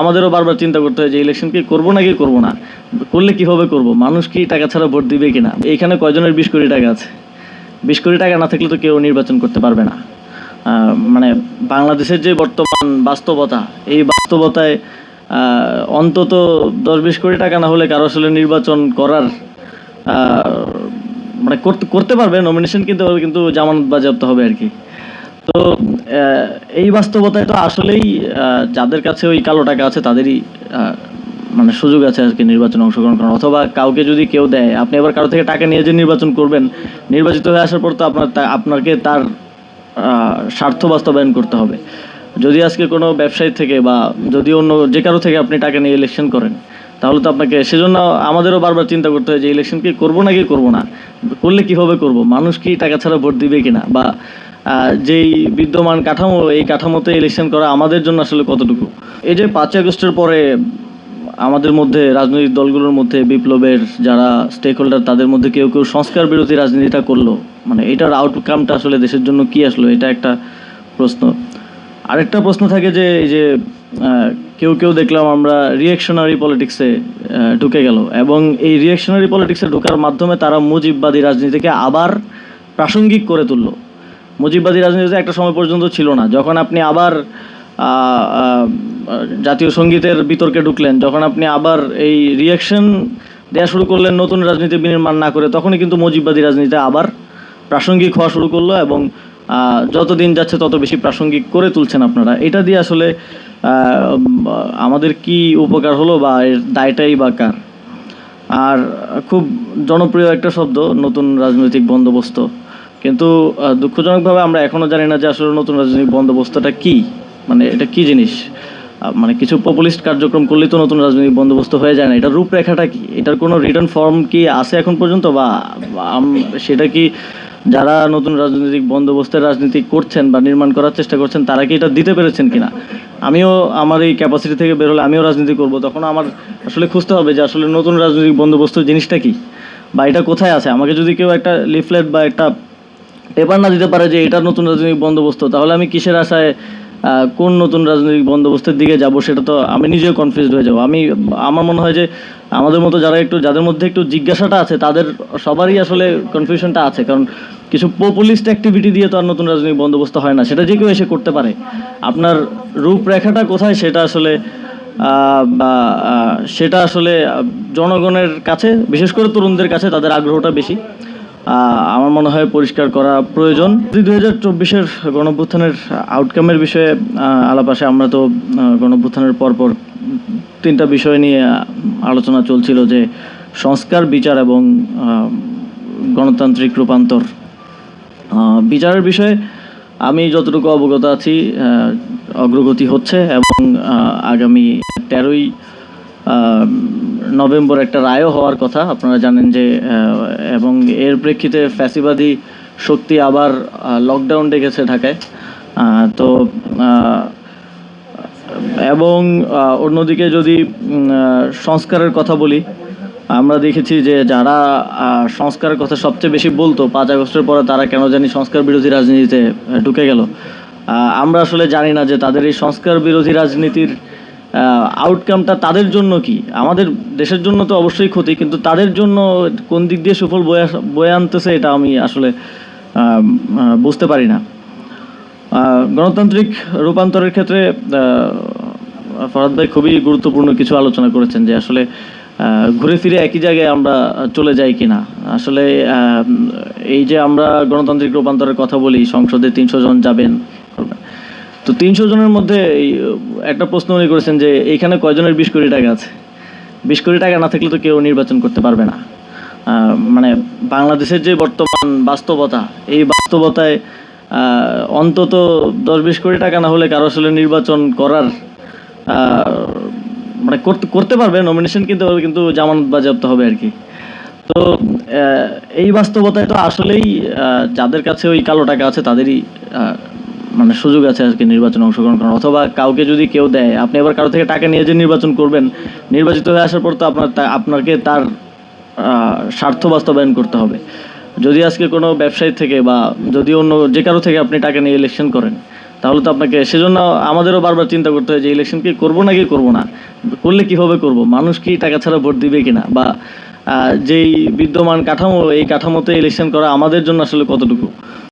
আমাদেরও বারবার চিন্তা করতে হয় যে ইলেকশন কি করব নাকি করব না? করলে কীভাবে করব? মানুষ কি টাকা ছাড়া ভোট দিবে কিনা? এইখানে কয়জনের বিশ কোটি টাকা আছে? বিশ কোটি টাকা না থাকলে তো কেউ নির্বাচন করতে পারবে না। মানে বাংলাদেশের যে বর্তমান বাস্তবতা, এই বাস্তবতায় অন্তত দশ বিশ কোটি টাকা না হলে কারও আসলে নির্বাচন করার মানে করতে করতে পারবে। নমিনেশন কিনতে পারবে, কিন্তু জামানত বাজেয়াপ্ত হবে আর কি। তো এই বাস্তবতায় তো আসলেই যাদের কাছে ওই কালো টাকা আছে তাদেরই মানে সুযোগ আছে আজকে নির্বাচনে অংশগ্রহণ করার। অথবা কাউকে যদি কেউ দেয়, আপনি এবার কারও থেকে টাকা নিয়ে যে নির্বাচন করবেন, নির্বাচিত হয়ে আসার পর তো আপনার আপনাকে তার স্বার্থ বাস্তবায়ন করতে হবে। যদি আজকে কোনো ব্যবসায়ী থেকে বা যদি অন্য যে কারও থেকে আপনি টাকা নিয়ে ইলেকশন করেন তাহলে তো আপনাকে সেজন্য আমাদেরও বারবার চিন্তা করতে হয় যে ইলেকশন কি করব নাকি করব না? করলে কীভাবে করব? মানুষ কি টাকা ছাড়া ভোট দিবে কিনা? বা যেই বিদ্যমান কাঠামো, এই কাঠামোতে ইলেকশন করা আমাদের জন্য আসলে কতটুকু? এই যে পাঁচই আগস্টের পরে আমাদের মধ্যে রাজনৈতিক দলগুলোর মধ্যে বিপ্লবের যারা স্টেক হোল্ডার তাদের মধ্যে কেউ কেউ সংস্কার বিরোধী রাজনীতিটা করল। মানে এটার আউটকামটা আসলে দেশের জন্য কি আসলো? এটা একটা প্রশ্ন। আরেকটা প্রশ্ন থাকে যে, এই যে কেউ কেউ দেখলাম আমরা রিয়েকশনারি পলিটিক্সে ঢুকে গেল। এবং এই রিয়েকশনারি পলিটিক্সে ঢোকার মাধ্যমে তারা মুজিববাদী রাজনীতিকে আবার প্রাসঙ্গিক করে তুললো। মুজিববাদী রাজনীতিতে একটা সময় পর্যন্ত ছিল না। যখন আপনি আবার জাতীয় সঙ্গীতের বিতর্কে ঢুকলেন, যখন আপনি আবার এই রিয়াকশন দেওয়া শুরু করলেন নতুন রাজনীতি বিনির্মাণ না করে, তখনই কিন্তু মুজিববাদী রাজনীতি আবার প্রাসঙ্গিক হওয়া শুরু করল এবং যত দিন যাচ্ছে তত বেশি প্রাসঙ্গিক করে তুলছেন আপনারা। এটা দিয়ে আসলে আমাদের কি উপকার হলো বা এর দায়টাই বা কার? আর খুব জনপ্রিয় একটা শব্দ, নতুন রাজনৈতিক বন্দোবস্ত। কিন্তু দুঃখজনকভাবে আমরা এখনও জানি না যে আসলে নতুন রাজনৈতিক বন্দোবস্তটা কি। মানে এটা কি জিনিস? মানে কিছু পপুলিস্ট কার্যক্রম করলেই তো নতুন রাজনৈতিক বন্দোবস্ত হয়ে যায় না। এটার রূপরেখাটা কি? এটার কোনো রিটার্ন ফর্ম কি আছে এখন পর্যন্ত বা সেটা কি যারা নতুন রাজনৈতিক বন্দোবস্তের রাজনীতি করছেন বা নির্মাণ করার চেষ্টা করছেন, তারা কি এটা দিতে পেরেছেন কিনা? আমিও আমার এই ক্যাপাসিটি থেকে বের হলে আমিও রাজনীতি করব। তখন আমার আসলে খুঁজতে হবে যে আসলে নতুন রাজনৈতিক বন্দোবস্ত জিনিসটা কি বা এটা কোথায় আছে? আমাকে যদি কেউ একটা লিফলেট বা একটা পেপার না দিতে পারে যে এটা নতুন রাজনৈতিক বন্দোবস্ত, তাহলে আমি কিসের আশায় কোন নতুন রাজনৈতিক বন্দোবস্তের দিকে যাব সেটা তো আমি নিজেও কনফিউজড হয়ে যাব। আমি, আমার মনে হয় যে আমাদের মতো যারা একটু, যাদের মধ্যে একটু জিজ্ঞাসাটা আছে, তাদের সবারই আসলে কনফিউশনটা আছে। কারণ কিছু পপুলিস্ট অ্যাক্টিভিটি দিয়ে তো আর নতুন রাজনৈতিক বন্দোবস্ত হয় না সেটা যে কেউ এসে করতে পারে। আপনার রূপরেখাটা কোথায় সেটা আসলে বা সেটা আসলে জনগণের কাছে বিশেষ করে তরুণদের কাছে তাদের আগ্রহটা বেশি। আমার মনে হয় পরিষ্কার করা প্রয়োজন। দুই হাজার চব্বিশের গণভ্যুত্থানের আউটকামের বিষয়ে আহ, আলাপ আসে। আমরা তো গণভ্যুত্থানের পরপর তিনটা বিষয় নিয়ে আলোচনা চলছিল যে সংস্কার বিচার এবং গণতান্ত্রিক রূপান্তর। বিচারের বিষয়ে আমি যতটুকু অবগত আছি অগ্রগতি হচ্ছে এবং আগামী তেরোই নভেম্বর একটা রায়ও হওয়ার কথা। আপনারা জানেন যে এবং এর প্রেক্ষিতে ফ্যাসিবাদী শক্তি আবার লকডাউন ডেকেছে ঢাকায়। তো এবং অন্যদিকে যদি সংস্কারের কথা বলি আমরা দেখেছি যে যারা সংস্কারের কথা সবচেয়ে বেশি বলতো, পাঁচ আগস্টের পরে তারা কেন জানি সংস্কার বিরোধী রাজনীতিতে ঢুকে গেল। আমরা আসলে জানি না যে তাদের এই সংস্কার বিরোধী রাজনীতির আউটকামটা তাদের জন্য কি? আমাদের দেশের জন্য তো অবশ্যই ক্ষতি, কিন্তু তাদের জন্য কোন দিক দিয়ে সুফল বয়ে বয়ে আনতেছে এটা আমি আসলে বুঝতে পারি না। গণতান্ত্রিক রূপান্তরের ক্ষেত্রে ফরাদ ভাই খুবই গুরুত্বপূর্ণ কিছু আলোচনা করেছেন যে আসলে ঘুরে ফিরে একই জায়গায় আমরা চলে যাই কিনা? আসলে এই যে আমরা গণতান্ত্রিক রূপান্তরের কথা বলি, সংসদে তিনশো জন যাবেন, তো তিনশো জনের মধ্যে একটা প্রশ্ন উনি করেছেন যে এইখানে কয়জনের বিশ কোটি টাকা আছে? বিশ কোটি টাকা না থাকলে তো কেউ নির্বাচন করতে পারবে না। মানে বাংলাদেশের যে বর্তমান বাস্তবতা, এই বাস্তবতায় অন্তত দশ বিশ কোটি টাকা না হলে কারও আসলে নির্বাচন করার মানে করতে পারবে নমিনেশন কিনতে, কিন্তু জামানত বাজেয়াপ্ত হবে আর কি। তো এই বাস্তবতায় তো আসলেই যাদের কাছে ওই কালো টাকা আছে, তাদেরই মানে সুযোগ আছে আজকে নির্বাচনে অংশগ্রহণ করার। অথবা কাউকে যদি কেউ দেয়, আপনি এবার কারও থেকে টাকা নিয়ে যে নির্বাচন করবেন, নির্বাচিত হয়ে আসার পর তো আপনার আপনাকে তার স্বার্থ বাস্তবায়ন করতে হবে। যদি আজকে কোনো ব্যবসায়ী থেকে বা যদি অন্য যে কারও থেকে আপনি টাকা নিয়ে ইলেকশন করেন তাহলে তো আপনাকে সেজন্য আমাদেরও বারবার চিন্তা করতে হয় যে ইলেকশন কি করব নাকি করব না? করলে কীভাবে করব? মানুষ কি টাকা ছাড়া ভোট দিবে কিনা? বা যেই বিদ্যমান কাঠামো, এই কাঠামোতে ইলেকশন করা আমাদের জন্য আসলে কতটুকু?